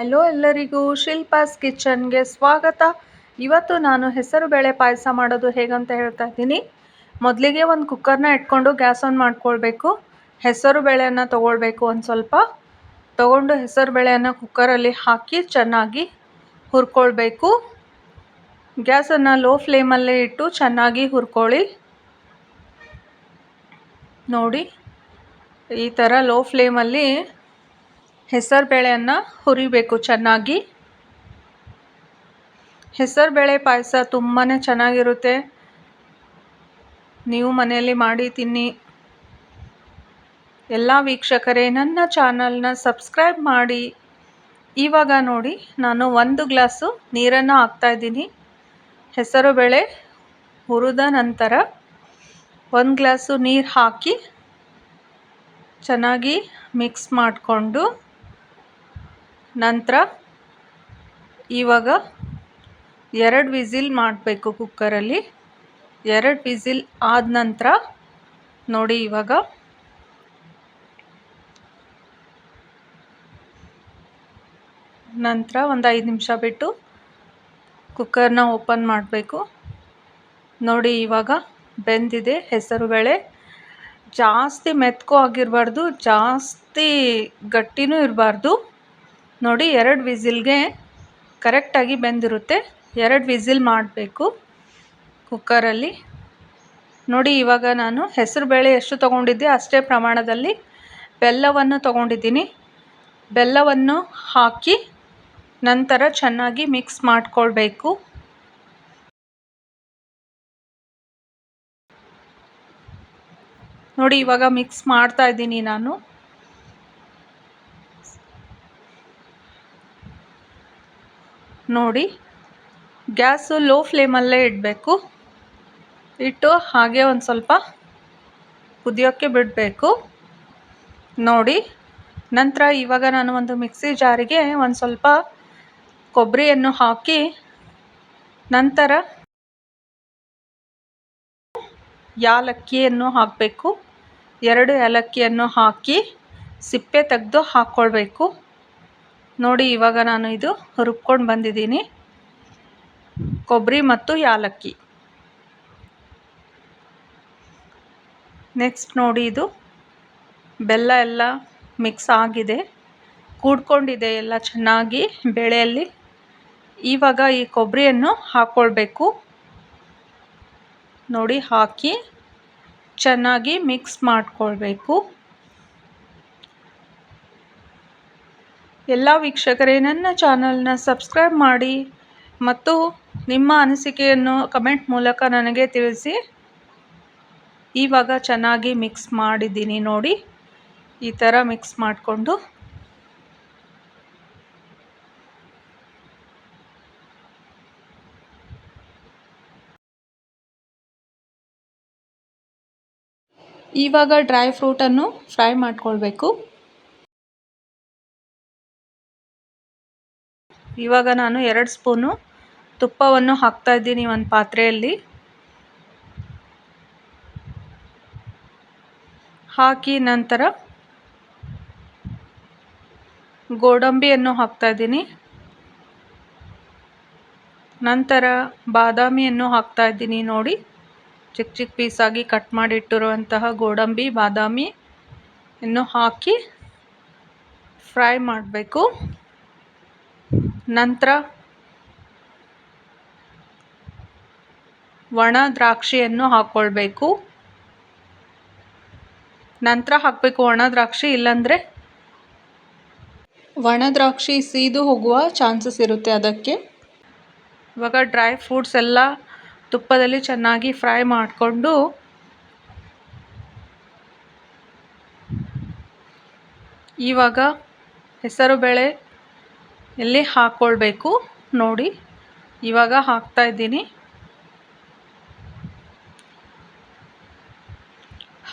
Hello ಎಲ್ಲರಿಗೂ ಶಿಲ್ಪಾಸ್ ಕಿಚನ್ಗೆ ಸ್ವಾಗತ. ಇವತ್ತು ನಾನು ಹೆಸರು ಬೇಳೆ ಪಾಯಸ ಮಾಡೋದು ಹೇಗಂತ ಹೇಳ್ತಾ ಇದ್ದೀನಿ. ಮೊದಲಿಗೆ ಒಂದು ಕುಕ್ಕರ್ನ ಇಟ್ಕೊಂಡು ಗ್ಯಾಸ್ ಆನ್ ಮಾಡ್ಕೊಳ್ಬೇಕು. ಹೆಸರು ಬೇಳೆಯನ್ನು ತೊಗೊಳ್ಬೇಕು ಒಂದು ಸ್ವಲ್ಪ. ತೊಗೊಂಡು ಹೆಸರು ಬೇಳೆಯನ್ನು ಕುಕ್ಕರಲ್ಲಿ ಹಾಕಿ ಚೆನ್ನಾಗಿ ಹುರ್ಕೊಳ್ಬೇಕು. ಗ್ಯಾಸನ್ನು ಲೋ ಫ್ಲೇಮಲ್ಲೇ ಇಟ್ಟು ಚೆನ್ನಾಗಿ ಹುರ್ಕೊಳ್ಳಿ. ನೋಡಿ, ಈ ಥರ ಲೋ ಫ್ಲೇಮಲ್ಲಿ ಹೆಸರು ಬೇಳೆಯನ್ನು ಹುರಿಬೇಕು ಚೆನ್ನಾಗಿ. ಹೆಸರು ಬೇಳೆ ಪಾಯಸ ತುಂಬಾ ಚೆನ್ನಾಗಿರುತ್ತೆ. ನೀವು ಮನೆಯಲ್ಲಿ ಮಾಡಿ ತಿನ್ನಿ. ಎಲ್ಲ ವೀಕ್ಷಕರೇ, ನನ್ನ ಚಾನಲ್ನ ಸಬ್ಸ್ಕ್ರೈಬ್ ಮಾಡಿ. ಇವಾಗ ನೋಡಿ, ನಾನು ಒಂದು ಗ್ಲಾಸು ನೀರನ್ನು ಹಾಕ್ತಾಯಿದ್ದೀನಿ ಹೆಸರು ಬೇಳೆ ಹುರಿದ ನಂತರ ಒಂದು ಗ್ಲಾಸು ನೀರು ಹಾಕಿ ಚೆನ್ನಾಗಿ ಮಿಕ್ಸ್ ಮಾಡಿಕೊಂಡು ನಂತರ ಇವಾಗ ಎರಡು ವಿಸಿಲ್ ಮಾಡಬೇಕು ಕುಕ್ಕರಲ್ಲಿ. ಎರಡು ವಿಸಿಲ್ ಆದ ನಂತರ ನೋಡಿ ಇವಾಗ. ನಂತರ ಒಂದು ಐದು ನಿಮಿಷ ಬಿಟ್ಟು ಕುಕ್ಕರ್ನ ಓಪನ್ ಮಾಡಬೇಕು. ನೋಡಿ ಇವಾಗ ಬೆಂದಿದೆ ಹೆಸರುಬೇಳೆ ಜಾಸ್ತಿ ಮೆತ್ಕೋ ಆಗಿರಬಾರ್ದು, ಜಾಸ್ತಿ ಗಟ್ಟಿನೂ ಇರಬಾರ್ದು. ನೋಡಿ ಎರಡು ವಿಸಿಲ್ಗೆ ಕರೆಕ್ಟಾಗಿ ಬೆಂದಿರುತ್ತೆ. ಎರಡು ವಿಸಿಲ್ ಮಾಡಬೇಕು ಕುಕ್ಕರಲ್ಲಿ. ನೋಡಿ ಇವಾಗ ನಾನು ಹೆಸರುಬೇಳೆ ಎಷ್ಟು ತೊಗೊಂಡಿದ್ದೆ ಅಷ್ಟೇ ಪ್ರಮಾಣದಲ್ಲಿ ಬೆಲ್ಲವನ್ನು ತೊಗೊಂಡಿದ್ದೀನಿ. ಬೆಲ್ಲವನ್ನು ಹಾಕಿ ನಂತರ ಚೆನ್ನಾಗಿ ಮಿಕ್ಸ್ ಮಾಡಿಕೊಳ್ಬೇಕು. ನೋಡಿ ಇವಾಗ ಮಿಕ್ಸ್ ಮಾಡ್ತಾ ಇದ್ದೀನಿ ನಾನು. ನೋಡಿ. ಗ್ಯಾಸು ಲೋ ಫ್ಲೇಮಲ್ಲೇ ಇಡಬೇಕು. ಇಟ್ಟು ಹಾಗೆ ಒಂದು ಸ್ವಲ್ಪ ಕುದಿಯೋಕ್ಕೆ ಬಿಡಬೇಕು. ನೋಡಿ. ನಂತರ ಇವಾಗ ನಾನು ಒಂದು ಮಿಕ್ಸಿ ಜಾರಿಗೆ ಒಂದು ಸ್ವಲ್ಪ ಕೊಬ್ಬರಿಯನ್ನು ಹಾಕಿ ನಂತರ ಯಾಲಕ್ಕಿಯನ್ನು ಹಾಕಬೇಕು. ಎರಡು ಏಲಕ್ಕಿಯನ್ನು ಹಾಕಿ ಸಿಪ್ಪೆ ತೆಗೆದು ಹಾಕ್ಕೊಳ್ಬೇಕು ನೋಡಿ, ಇವಾಗ ನಾನು ಇದು ರುಬ್ಕೊಂಡು ಬಂದಿದ್ದೀನಿ. ಕೊಬ್ಬರಿ ಮತ್ತು ಯಾಲಕ್ಕಿ. ನೆಕ್ಸ್ಟ್ ನೋಡಿ ಇದು ಬೆಲ್ಲ ಎಲ್ಲ ಮಿಕ್ಸ್ ಆಗಿದೆ. ಕೂಡ್ಕೊಂಡಿದೆ ಎಲ್ಲ ಚೆನ್ನಾಗಿ ಬೆಳೆಯಲ್ಲಿ. ಇವಾಗ ಈ ಕೊಬ್ಬರಿಯನ್ನು ಹಾಕ್ಕೊಳ್ಬೇಕು ನೋಡಿ, ಹಾಕಿ ಚೆನ್ನಾಗಿ ಮಿಕ್ಸ್ ಮಾಡಿಕೊಳ್ಬೇಕು. ಎಲ್ಲ ವೀಕ್ಷಕರೇ, ನನ್ನ ಚಾನಲ್ನ ಸಬ್ಸ್ಕ್ರೈಬ್ ಮಾಡಿ ಮತ್ತು ನಿಮ್ಮ ಅನಿಸಿಕೆಯನ್ನು ಕಮೆಂಟ್ ಮೂಲಕ ನನಗೆ ತಿಳಿಸಿ. ಇವಾಗ ಚೆನ್ನಾಗಿ ಮಿಕ್ಸ್ ಮಾಡಿದ್ದೀನಿ ನೋಡಿ, ಈ ಥರ ಮಿಕ್ಸ್ ಮಾಡಿಕೊಂಡು. ಇವಾಗ ಡ್ರೈ ಫ್ರೂಟನ್ನು ಫ್ರೈ ಮಾಡ್ಕೊಳ್ಬೇಕು. ಇವಾಗ ನಾನು ಎರಡು ಸ್ಪೂನು ತುಪ್ಪವನ್ನು ಹಾಕ್ತಾ ಇದ್ದೀನಿ ಒಂದು ಪಾತ್ರೆಯಲ್ಲಿ. ಹಾಕಿ ನಂತರ ಗೋಡಂಬಿಯನ್ನು ಹಾಕ್ತಾ ಇದ್ದೀನಿ. ನಂತರ ಬಾದಾಮಿಯನ್ನು ಹಾಕ್ತಾ ಇದ್ದೀನಿ ನೋಡಿ. ಚಿಕ್ಕ ಚಿಕ್ಕ ಪೀಸಾಗಿ ಕಟ್ ಮಾಡಿ ಇಟ್ಟಿರುವಂತಹ ಗೋಡಂಬಿ ಬಾದಾಮಿ ಇನ್ನು ಹಾಕಿ ಫ್ರೈ ಮಾಡಬೇಕು. ನಂತರ ಒಣ ದ್ರಾಕ್ಷಿಯನ್ನು ಹಾಕ್ಕೊಳ್ಬೇಕು ನಂತರ ಹಾಕಬೇಕು ಒಣ ದ್ರಾಕ್ಷಿ, ಇಲ್ಲಾಂದರೆ ಒಣ ದ್ರಾಕ್ಷಿ ಸೀದು ಹೋಗುವ ಚಾನ್ಸಸ್ ಇರುತ್ತೆ ಅದಕ್ಕೆ. ಇವಾಗ ಡ್ರೈ ಫ್ರೂಟ್ಸ್ ಎಲ್ಲ ತುಪ್ಪದಲ್ಲಿ ಚೆನ್ನಾಗಿ ಫ್ರೈ ಮಾಡಿಕೊಂಡು ಇವಾಗ ಹೆಸರುಬೇಳೆ ಎಲ್ಲಿ ಹಾಕ್ಕೊಳ್ಬೇಕು ನೋಡಿ, ಇವಾಗ ಹಾಕ್ತಾ ಇದ್ದೀನಿ.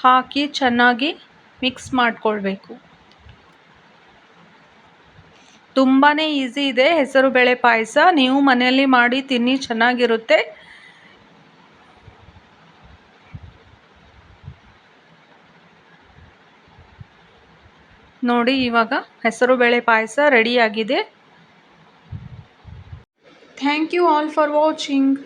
ಹಾಕಿ ಚೆನ್ನಾಗಿ ಮಿಕ್ಸ್ ಮಾಡಿಕೊಳ್ಬೇಕು. ತುಂಬಾ ಈಸಿ ಇದೆ. ಹೆಸರುಬೇಳೆ ಪಾಯಸ. ನೀವು ಮನೆಯಲ್ಲಿ ಮಾಡಿ ತಿನ್ನಿ, ಚೆನ್ನಾಗಿರುತ್ತೆ. ನೋಡಿ, ಇವಾಗ ಹೆಸರುಬೇಳೆ ಪಾಯಸ ರೆಡಿಯಾಗಿದೆ Thank you all for watching.